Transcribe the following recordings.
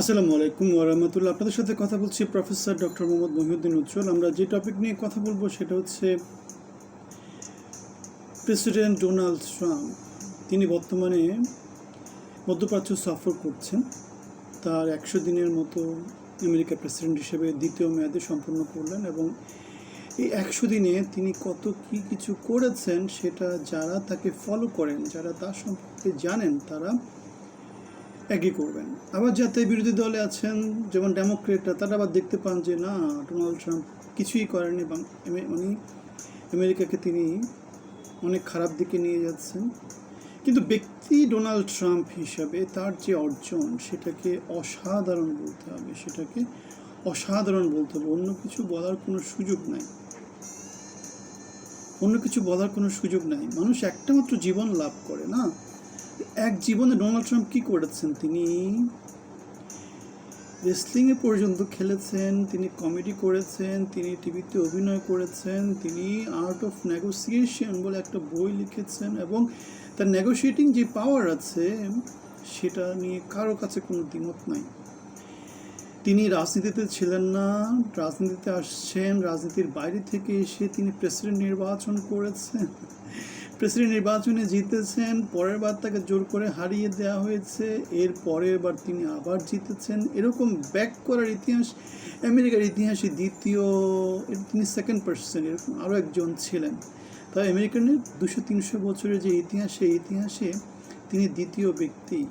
আসসালামু আলাইকুম ওরহামতুল্লাহ আপনাদের সাথে কথা বলছি প্রফেসর ডক্টর মোহাম্মদ মহিউদ্দিন উজ্জ্বল। আমরা যে টপিক নিয়ে কথা বলব সেটা হচ্ছে প্রেসিডেন্ট ডোনাল্ড ট্রাম্প তিনি বর্তমানে মধ্যপ্রাচ্য সফর করছেন। তার একশো দিনের মতো আমেরিকা প্রেসিডেন্ট হিসেবে দ্বিতীয় মেয়াদে সম্পন্ন করলেন এবং এই একশো দিনে তিনি কত কি কিছু করেছেন সেটা যারা তাকে ফলো করেন, যারা তার সম্পর্কে জানেন, তারা একই করবেন। আবার যাতে বিরোধী দলে আছেন যেমন ডেমোক্রেটরা, তারা আবার দেখতে পান যে, না, ডোনাল্ড ট্রাম্প কিছুই করেনি এবং মানে আমেরিকাকে তিনি অনেক খারাপ দিকে নিয়ে যাচ্ছেন। কিন্তু ব্যক্তি ডোনাল্ড ট্রাম্প হিসাবে তার যে অর্জন, সেটাকে অসাধারণ বলতে হবে, সেটাকে অসাধারণ বলতে হবে। অন্য কিছু বলার কোনো সুযোগ নাই। অন্য কিছু বলার কোনো সুযোগ নাই। মানুষ একটা মাত্র জীবন লাভ করে, না? এক জীবনে ডোনাল্ড ট্রাম্প কি করেছেন? তিনি রেসলিংয়ে পর্যন্ত খেলেছেন, তিনি কমেডি করেছেন, তিনি টিভিতে অভিনয় করেছেন, তিনি আর্ট অফ নেগোসিয়েশন বলে একটা বই লিখেছেন এবং তার নেগোসিয়েটিং যে পাওয়ার আছে, সেটা নিয়ে কারও কাছে কোনো দ্বিমত নাই। তিনি রাজনীতিতে ছিলেন না, রাজনীতিতে আসছেন, রাজনীতির বাইরে থেকে এসে তিনি প্রেসিডেন্ট নির্বাচন করেছেন। প্রেসিডেন্ট নির্বাচনে জিতেছেন, পরের বার তাকে জোর করে হারিয়ে দেওয়া হয়েছে, এর পরের বার তিনি আবার জিতেছেন। এরকম ব্যাক করার ইতিহাস, আমেরিকার ইতিহাসে দ্বিতীয় তিনি সেকেন্ড পার্সন এরকম আরও একজন ছিলেন। তাই আমেরিকানের দুশো তিনশো বছরের যে ইতিহাস, সেই ইতিহাসে তিনি দ্বিতীয় ব্যক্তি।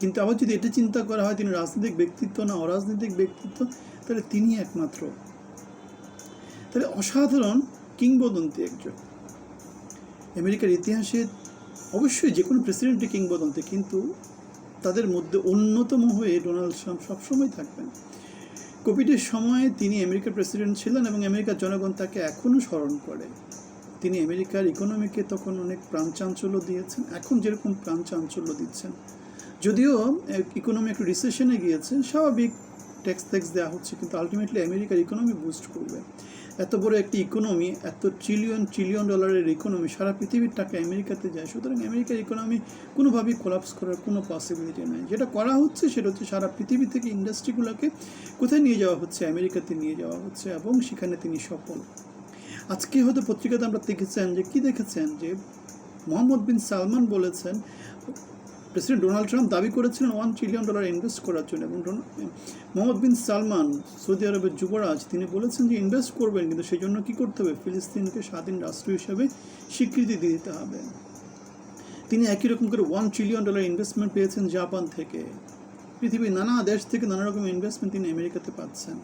কিন্তু আবার যদি এটা চিন্তা করা হয়, তিনি রাজনৈতিক ব্যক্তিত্ব না অরাজনৈতিক ব্যক্তিত্ব, তাহলে তিনি একমাত্র। তাহলে অসাধারণ কিংবদন্তি একজন। আমেরিকার ইতিহাসে অবশ্যই যে কোনো প্রেসিডেন্টই কিংবদন্তি, কিন্তু তাদের মধ্যে অন্যতম হয়ে ডোনাল্ড ট্রাম্প সবসময় থাকবেন। কোভিডের সময়ে তিনি আমেরিকার প্রেসিডেন্ট ছিলেন এবং আমেরিকার জনগণ তাকে এখনও স্মরণ করে। তিনি আমেরিকার ইকোনমিকে তখন অনেক প্রাণচাঞ্চল্য দিয়েছেন, এখন যেরকম প্রাণচাঞ্চল্য দিচ্ছেন। যদিও ইকোনমি একটু রিসেশনে গিয়েছে, স্বাভাবিক ট্যাক্স ট্যাক্স দেওয়া হচ্ছে, কিন্তু আলটিমেটলি আমেরিকার ইকোনমি বুস্ট করবে। এত বড় একটি ইকোনমি এত ট্রিলিয়ন ট্রিলিয়ন ডলারের ইকোনমি সারা পৃথিবীর টাকা আমেরিকাতে যায়। সুতরাং আমেরিকার ইকোনমি কোনোভাবেই কোলাপস করার কোনো পসিবিলিটি নেই। যেটা করা হচ্ছে সেটা হচ্ছে সারা পৃথিবী থেকে ইন্ডাস্ট্রিগুলোকে কোথায় নিয়ে যাওয়া হচ্ছে? আমেরিকাতে নিয়ে যাওয়া হচ্ছে এবং সেখানে তিনি সফল। আজকে হয়তো পত্রিকাতে আমরা দেখেছেন যে, কি দেখেছেন? যে মোহাম্মদ বিন সালমান বলেছেন প্রেসিডেন্ট ডোনাল্ড ট্রাম্প দাবি করেছিলেন ওয়ান ট্রিলিয়ন ডলার ইনভেস্ট করার জন্য এবং মোহাম্মদ বিন সালমান সৌদি আরবের যুবরাজ, তিনি বলেছেন যে ইনভেস্ট করবেন, কিন্তু সেই জন্য কী করতে হবে? ফিলিস্তিনকে স্বাধীন রাষ্ট্র হিসেবে স্বীকৃতি দিতে হবে। তিনি একই রকম করে ওয়ান ট্রিলিয়ন ডলার ইনভেস্টমেন্ট পেয়েছেন জাপান থেকে। পৃথিবীর নানা দেশ থেকে নানা রকম ইনভেস্টমেন্ট তিনি আমেরিকাতে পাচ্ছেন।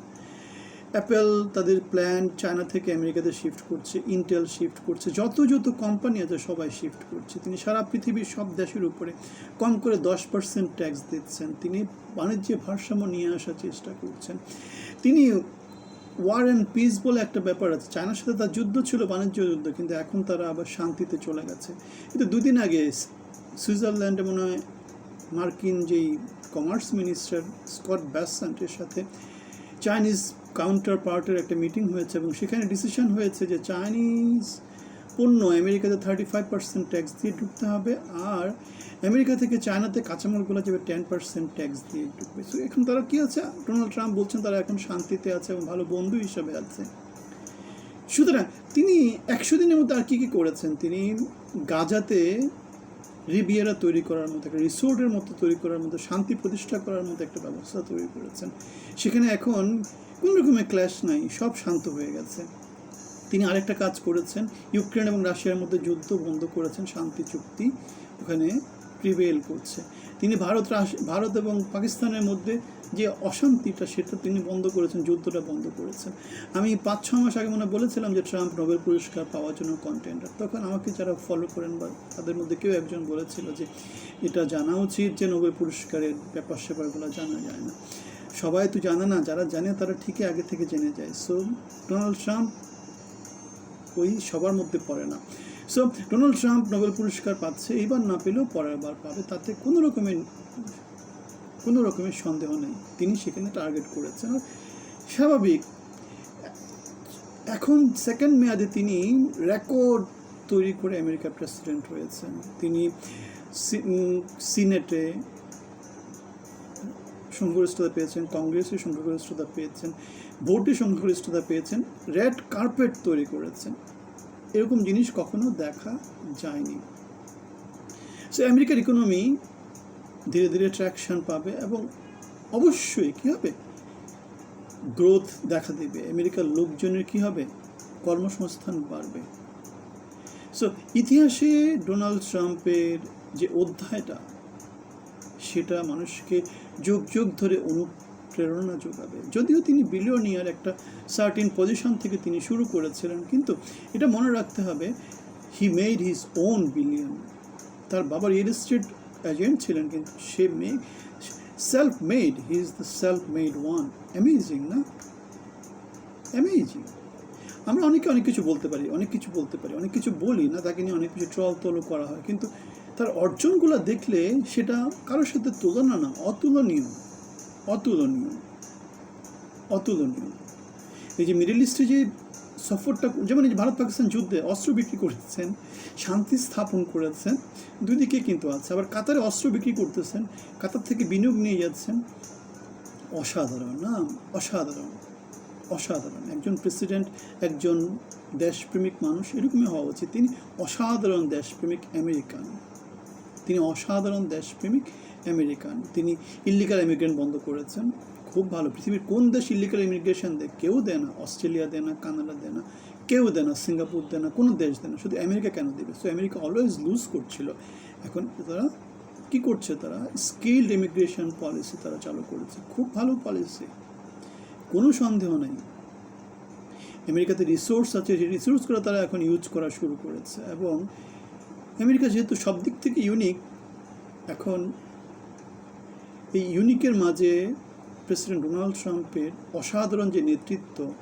অ্যাপেল তাদের প্ল্যান চায়না থেকে আমেরিকাতে শিফট করছে ইন্টেল শিফট করছে, যত যত কোম্পানি আছে সবাই শিফট করছে। তিনি সারা পৃথিবীর সব দেশের উপরে কম করে দশ পার্সেন্ট ট্যাক্স দিচ্ছেন। তিনি বাণিজ্যে ভারসাম্য নিয়ে আসার চেষ্টা করছেন। তিনি ওয়ার অ্যান্ড পিস বলে একটা ব্যাপার আছে। চায়নার সাথে তার যুদ্ধ ছিল, বাণিজ্য যুদ্ধ, কিন্তু এখন তারা আবার শান্তিতে চলে গেছে। কিন্তু দুদিন আগে সুইজারল্যান্ডে মনে হয় মার্কিন যেই কমার্স মিনিস্টার স্কট ব্যাসেন্টের সাথে চাইনিজ কাউন্টার পার্টের একটা মিটিং হয়েছে এবং সেখানে ডিসিশন হয়েছে যে চাইনিজ পণ্য আমেরিকাতে থার্টি ফাইভ পার্সেন্ট ট্যাক্স দিয়ে ঢুকতে হবে আর আমেরিকা থেকে চায়নাতে কাঁচামালগুলো যাবে টেন পার্সেন্ট ট্যাক্স দিয়ে ঢুকবে। সো এখন তারা কী আছে? ডোনাল্ড ট্রাম্প বলছেন তারা এখন শান্তিতে আছে এবং ভালো বন্ধু হিসাবে আছে। সুতরাং তিনি একশো দিনের মধ্যে আর কী কী করেছেন? তিনি গাজাতে রিবিয়েরা তৈরি করার মতো একটা রিসোর্টের মতো তৈরি করার মতো, শান্তি প্রতিষ্ঠা করার মতো একটা ব্যবস্থা তৈরি করেছেন। সেখানে এখন কোনো রকমের ক্ল্যাশ নাই, সব শান্ত হয়ে গেছে। তিনি আরেকটা কাজ করেছেন, ইউক্রেন এবং রাশিয়ার মধ্যে যুদ্ধ বন্ধ করেছেন, শান্তি চুক্তি। ওখানে প্রিভেল করছে। তিনি ভারত ভারত এবং পাকিস্তানের মধ্যে যে অশান্তিটা, সেটা তিনি বন্ধ করেছেন, যুদ্ধটা বন্ধ করেছেন। আমি পাঁচ, ছ মাস আগে মনে বলেছিলাম যে ট্রাম্প নোবেল পুরস্কার পাওয়ার জন্য কন্টেন্ডার তখন আমাকে যারা ফলো করেন বা তাদের মধ্যে কেউ একজন বলেছিল যে এটা জানা উচিত যে নোবেল পুরস্কারের ব্যাপার স্যাপারগুলো জানা যায় না। সবাই তো জানে না, যারা জানে তারা ঠিকই আগে থেকে জেনে যায়। সো ডোনাল্ড ট্রাম্প ওই সবার মধ্যে পড়ে না। সো ডোনাল্ড ট্রাম্প নোবেল পুরস্কার পাচ্ছে, এইবার না পেলেও পরের বার পাবে, তাতে কোনো রকমের কোনো রকমের সন্দেহ নেই। তিনি সেখানে টার্গেট করেছেন। স্বাভাবিক, এখন সেকেন্ড মেয়াদে তিনি রেকর্ড তৈরি করে আমেরিকার প্রেসিডেন্ট হয়েছেন। তিনি সিনেটে সংখ্যাগরিষ্ঠতা পেয়েছেন, কংগ্রেসে সংখ্যাগরিষ্ঠতা পেয়েছেন ভোটে সংখ্যাগরিষ্ঠতা পেয়েছেন রেড কার্পেট তৈরি করেছেন। এরকম জিনিস কখনো দেখা যায়নি। সো আমেরিকার ইকোনমি ধীরে ধীরে ট্র্যাকশন পাবে এবং অবশ্যই কী হবে? গ্রোথ দেখা দেবে। আমেরিকার লোকজনের কী হবে? কর্মসংস্থান বাড়বে। সো ইতিহাসে ডোনাল্ড ট্রাম্পের যে অধ্যায়টা, সেটা মানুষকে যুগ যুগ ধরে অনুপ্রেরণা যোগাবে। যদিও তিনি বিলিয়নিয়ার একটা সার্টিন পজিশন থেকে তিনি শুরু করেছিলেন, কিন্তু এটা মনে রাখতে হবে he made his own billion তার বাবা রিয়েল এস্টেট এজেন্ট ছিলেন, কিন্তু সে may self made he is the self made one amazing না? অ্যামেজিং আমরা অনেকে অনেক কিছু বলতে পারি, অনেক কিছু বলতে পারি, অনেক কিছু বলি, না, তাকে নিয়ে অনেক কিছু ট্রল তল করা হয়, কিন্তু তার অর্জনগুলো দেখলে সেটা কারোর সাথে তুলনা না, অতুলনীয়। অতুলনীয় অতুলনীয়। এই যে মিডল ইস্টে যে সফরটা, যেমন এই যে ভারত পাকিস্তান যুদ্ধে অস্ত্র বিক্রি করেছেন, শান্তি স্থাপন করেছেন, দুই দিকে কিন্তু আছে। আবার কাতারে অস্ত্র বিক্রি করতেছেন, কাতার থেকে বিনিয়োগ নিয়ে যাচ্ছেন। অসাধারণ, না? অসাধারণ অসাধারণ। একজন প্রেসিডেন্ট, একজন দেশপ্রেমিক মানুষ, এরকমই হওয়া উচিত। তিনি অসাধারণ দেশপ্রেমিক আমেরিকান। তিনি অসাধারণ দেশপ্রেমিক আমেরিকান। তিনি ইলিগাল ইমিগ্রেন্ট বন্ধ করেছেন। খুব ভালো। পৃথিবীর কোন দেশ ইলিগাল ইমিগ্রেশন দেয়? কেউ দেয় না। অস্ট্রেলিয়া দেয় না, কানাডা দেয় না, কেউ দেয় না, সিঙ্গাপুর দেয় না, কোনো দেশ দেয় না। শুধু আমেরিকা কেন দেবে? সো আমেরিকা অলওয়েজ লুজ করছিল। এখন তারা কি করছে তারা? স্কিল্ড ইমিগ্রেশন পলিসি তারা চালু করেছে। খুব ভালো পলিসি কোনো সন্দেহ নেই। আমেরিকাতে রিসোর্স আছে। যে রিসোর্সগুলো তারা এখন ইউজ করা শুরু করেছে। এবং আমেরিকা যেহেতু সব দিক থেকে ইউনিক এখন এই ইউনিকের মাঝে প্রেসিডেন্ট ডোনাল্ড ট্রাম্পের অসাধারণ যে নেতৃত্ব,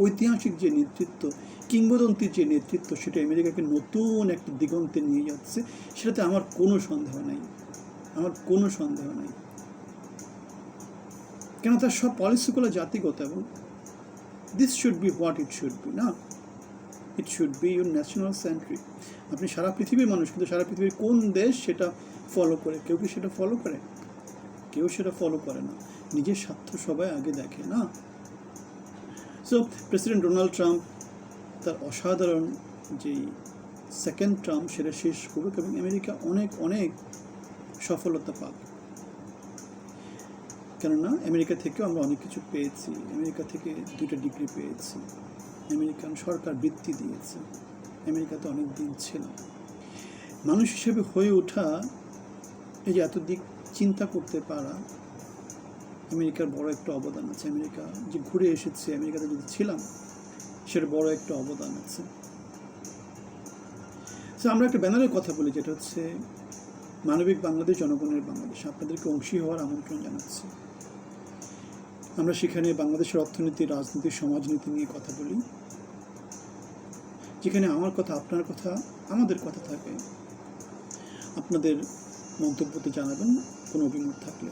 ঐতিহাসিক যে নেতৃত্ব, কিংবদন্তির যে নেতৃত্ব, সেটা আমেরিকাকে নতুন একটা দিগন্তে নিয়ে যাচ্ছে, সেটাতে আমার কোনো সন্দেহ নেই। আমার কোনো সন্দেহ নেই। কেন তার সব পলিসিগুলো জাতিগত এবং this should be what it should be না? It should be your national sentry আপনি সারা পৃথিবীর মানুষ, কিন্তু সারা পৃথিবীর কোন দেশ সেটা ফলো করে? কেউ কি সেটা ফলো করে? কেউ সেটা ফলো করে না। নিজের স্বার্থ সবাই আগে দেখে, না? সো প্রেসিডেন্ট ডোনাল্ড ট্রাম্প তার অসাধারণ যেই সেকেন্ড ট্রাম্প সেটা শেষ করুক এবং আমেরিকা অনেক অনেক সফলতা পাক। কেননা, আমেরিকা থেকেও আমরা অনেক কিছু পেয়েছি। আমেরিকা থেকে দুইটা ডিগ্রি পেয়েছি। আমেরিকান সরকার বৃত্তি দিয়েছে। আমেরিকাতে অনেক দিন ছিল। মানুষ হিসেবে হয়ে ওঠা এই যে এত দিক চিন্তা করতে পারা, আমেরিকার বড় একটা অবদান আছে। আমেরিকা যে ঘুরে এসেছে, আমেরিকাতে যদি ছিলাম, সেটা বড় একটা অবদান আছে। আমরা একটা ব্যানারের কথা বলি, যেটা হচ্ছে মানবিক বাংলাদেশ, জনগণের বাংলাদেশ। আপনাদেরকে অংশী হওয়ার আমন্ত্রণ জানাচ্ছি। আমরা সেখানে বাংলাদেশের অর্থনীতি, রাজনীতি, সমাজনীতি নিয়ে কথা বলি। যেখানে আমার কথা আপনার কথা আমাদের কথা থাকে আপনাদের মন্তব্যতে জানাবেন কোনো অভিমত থাকলে।